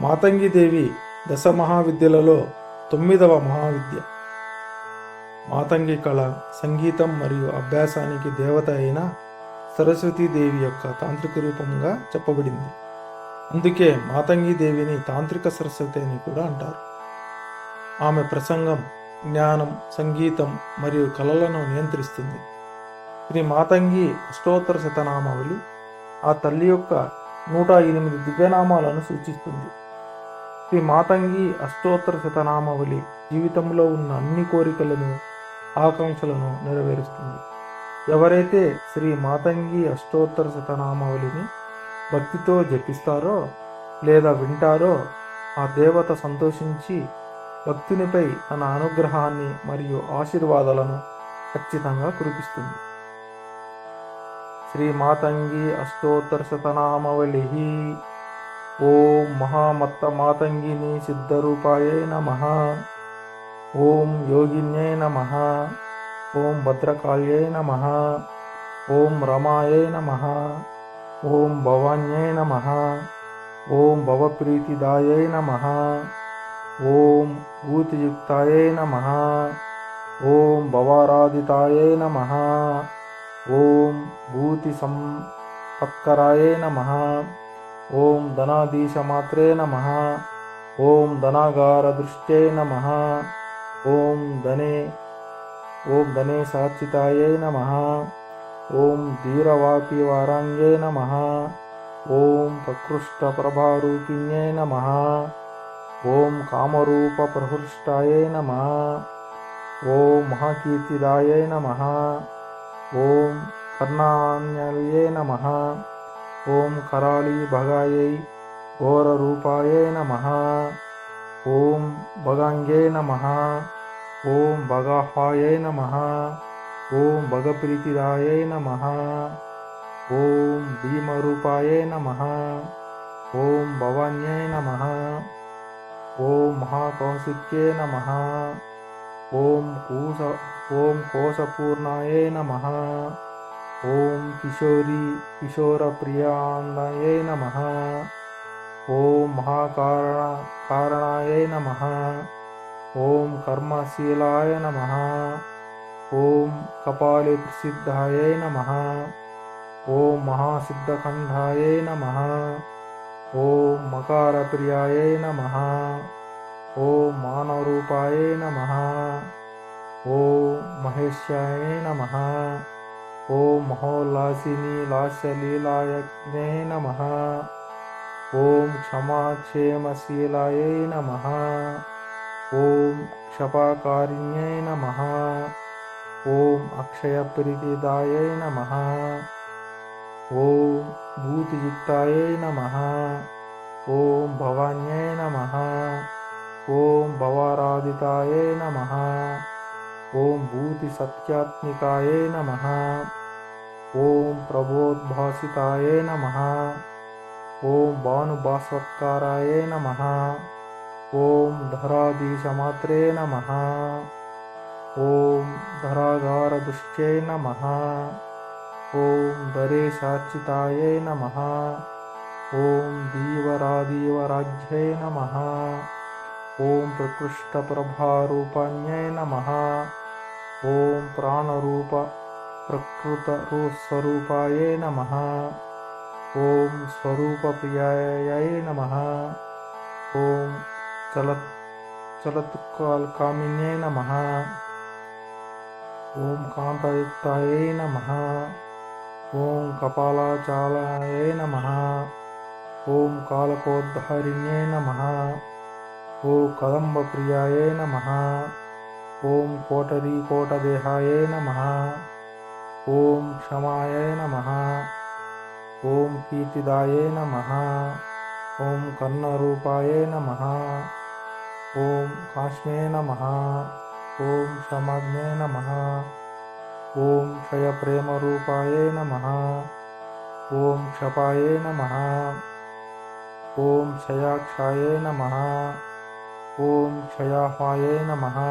మాతంగిదేవి దశ మహావిద్యలలో తొమ్మిదవ మహావిద్య. మాతంగి కళ సంగీతం మరియు అభ్యాసానికి దేవత అయిన సరస్వతీదేవి యొక్క తాంత్రిక రూపంగా చెప్పబడింది. అందుకే మాతంగి దేవిని తాంత్రిక సరస్వతి అని కూడా అంటారు. ఆమె ప్రసంగం జ్ఞానం సంగీతం మరియు కళలను నియంత్రిస్తుంది. శ్రీ మాతంగి అష్టోత్తర శతనామావళి ఆ తల్లి యొక్క నూట ఎనిమిది దివ్యనామాలను సూచిస్తుంది. శ్రీ మాతంగి అష్టోత్తర శతనామావళి జీవితంలో ఉన్న అన్ని కోరికలను ఆకాంక్షలను నెరవేరుస్తుంది. ఎవరైతే శ్రీ మాతంగి అష్టోత్తర శతనామావళిని భక్తితో జపిస్తారో లేదా వింటారో ఆ దేవత సంతోషించి భక్తునిపై తన అనుగ్రహాన్ని మరియు ఆశీర్వాదాలను ఖచ్చితంగా కురిపిస్తుంది. శ్రీ మాతంగి అష్టోత్తర శతనామవళి ॐ महामत्तमातङ्गिनी सिद्धरूपायै नमः। ॐ योगिन्यै नमः। ॐ भद्रकाल्यै नमः। ॐ रमायै नमः। ॐ भवान्यै नमः। ॐ भवप्रीतिदायै नमः। ॐ भूतयुक्तायै नमः। ॐ भवाराधितायै नमः। ॐ भूतिसम्पत्करायै नमः। ॐ त्रे नमः। ॐ दनागारदृष्ट्यै नमः। ॐ धने ॐ धने दनेशाच्चिताय नमः। ॐ धीरवापिवाराङ्गे नमः। ॐ प्रकृष्टप्रभारूपिण्यै नमः। ॐ कामरूपप्रहृष्टायै नमः। ॐ महाकीर्तिदायै नमः। ॐ कर्णान्यल्ये नमः। ॐ करालीभगायै घोररूपायै नमः। ॐ भगाङ्गे नमः। ॐ बगाहाय नमः। ॐ भगप्रीतिराय नमः। ॐ भीमरूपाय नमः। ॐ भवान्यै नमः। ॐ महाकौसिक्ये नमः। ॐ कूस ॐ कोषपूर्णाय नमः। ॐ किशोरी किशोरप्रियान्नये नमः। ॐ महाकारण कारणाय नमः। ॐ कर्मशीलाय नमः। ॐ कपालप्रसिद्धाय नमः। ॐ महासिद्धखण्डाय नमः। ॐ मकारप्रियाय नमः। ॐ मानवरूपाय नमः। ॐ महेशाय नमः ॐ महोल्लासिनी लास्यलीलायज्ञे नमः। ॐ क्षमाक्षेमशीलायै नमः। ॐ क्षपाकारिण्यै नमः। ॐ अक्षयप्रीतिदायै नमः। ॐ भूतियुक्तायै नमः। ॐ भवान्यै नमः। ॐ भवाराधितायै नमः ॐ भूतिसत्यात्मिकायै नमः। ॐ प्रबोद्भासिताय नमः। ॐ भानुभास्वत्काराय नमः। ॐ धराधीशमात्रे नमः। ॐ धरागारदुष्ट्यै नमः। ॐ धरेशार्चितायै नमः। ॐ धीवराधीवराज्यै नमः। ॐ प्रकृष्टप्रभारूपाण्यै नमः ॐ प्राणरूप प्रकृतस्वरूपायै नमः। ॐ स्वरूपप्रियायै नमः। ॐ चलत् चलत्कामिन्यै नमः। ॐ कान्तयुक्तायै नमः। ॐ कपालाचालायै नमः। ॐ कालकोद्धारिण्यै नमः। ॐ कदम्बप्रियायै नमः। ॐ कोटरीकोटदेहायै नमः। ॐ क्षमायै नमः। ॐ कीर्तिदायै नमः। ॐ कर्णरूपायै नमः। ॐ काश्मे नमः। ॐ क्षमाग्ने नमः। ॐ क्षयप्रेमरूपायै नमः। ॐ क्षपायै नमः। ॐ क्षयाक्षायै नमः। ॐ क्षयाह्वायै नमः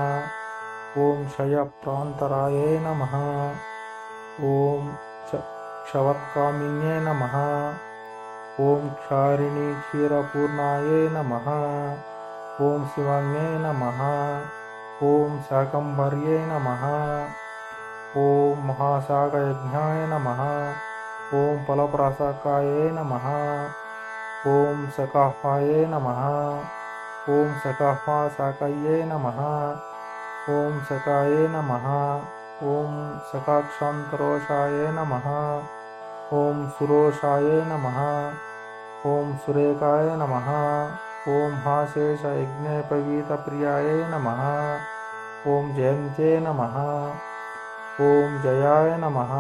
ॐ क्षयप्रान्तरायै नमः। ॐ क्ष क्षवत्कामिन्ये नमः। ॐ क्षारिणी क्षीरपूर्णायै नमः। ॐ शिवाङ्यै नमः। ॐ शाकम्भर्यै नमः। ॐ महाशाकयज्ञाय नमः। ॐ फलप्राशाकायै नमः। ॐ सकाह्वायै नमः। ॐ सकाह्वाशाकये नमः ॐ सकाये नमः। ॐ सकाक्षान्तरोषाय नमः। ॐ सुरोषाय नमः। ॐ सुरेकाय नमः। ॐ हाशेषयज्ञपवीतप्रियाय नमः। ॐ जयन्ते नमः। ॐ जयाय नमः।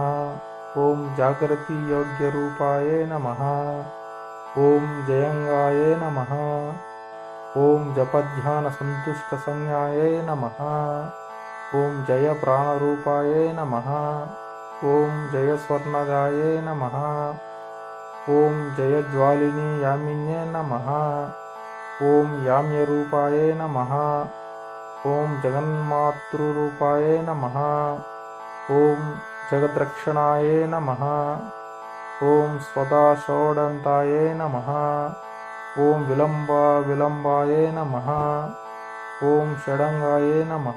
ॐ जागृतियोग्यरूपाय नमः। ॐ जयङ्गाय नमः। ॐ जपध्यानसन्तुष्टसंज्ञाय नमः। ॐ जयप्राणरूपाय नमः। ॐ जयस्वर्णदाय नमः। ॐ जयज्वालिनी यामिन्ये नमः। ॐ याम्यरूपाय नमः। ॐ जगन्मातृरूपाय नमः। ॐ जगद्रक्षणाय नमः। ॐ स्वदाषोडन्ताय नमः ఓం విలంబా విలంబాయ నమ. ఓం షడంగాయ నమ.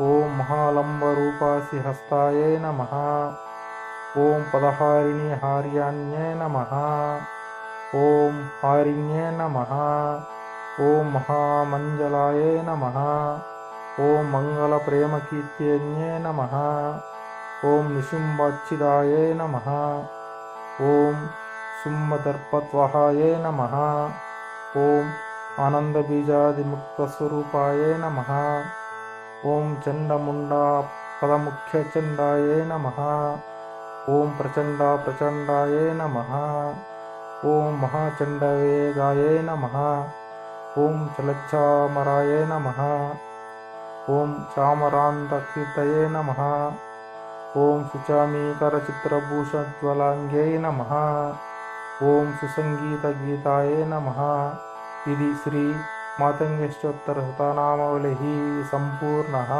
ఓం మహాలంబరూపాసి హస్తాయ నమ. ఓం పదహారిణి హార్యాణ్యే నమ. ఓం హారిణ్యే నమ. ఓం మహామంజలాయ నమ. ఓం మంగళప్రేమకీర్త్యన్యే నమ. ఓం నిశుంభాచ్చిదాయ నమ. ఓం सुम्मदर्पत्वहाय नमः। ॐ आनन्दबीजादिमुक्तस्वरूपाय नमः। ॐ चण्डमुण्डा पदमुख्यचण्डाय नमः। ॐ प्रचण्डाप्रचण्डाय नमः। ॐ महाचण्डवेगाय नमः। ॐ चलच्चामराय नमः। ॐ चामरान्तकीर्तये नमः। ॐ शुचामीकरचित्रभूषज्वलाङ्ग्यै नमः। ॐ सुसङ्गीतगीताय नमः। इति श्रीमातङ्गेश्चोत्तरशतनामावलिः सम्पूर्णः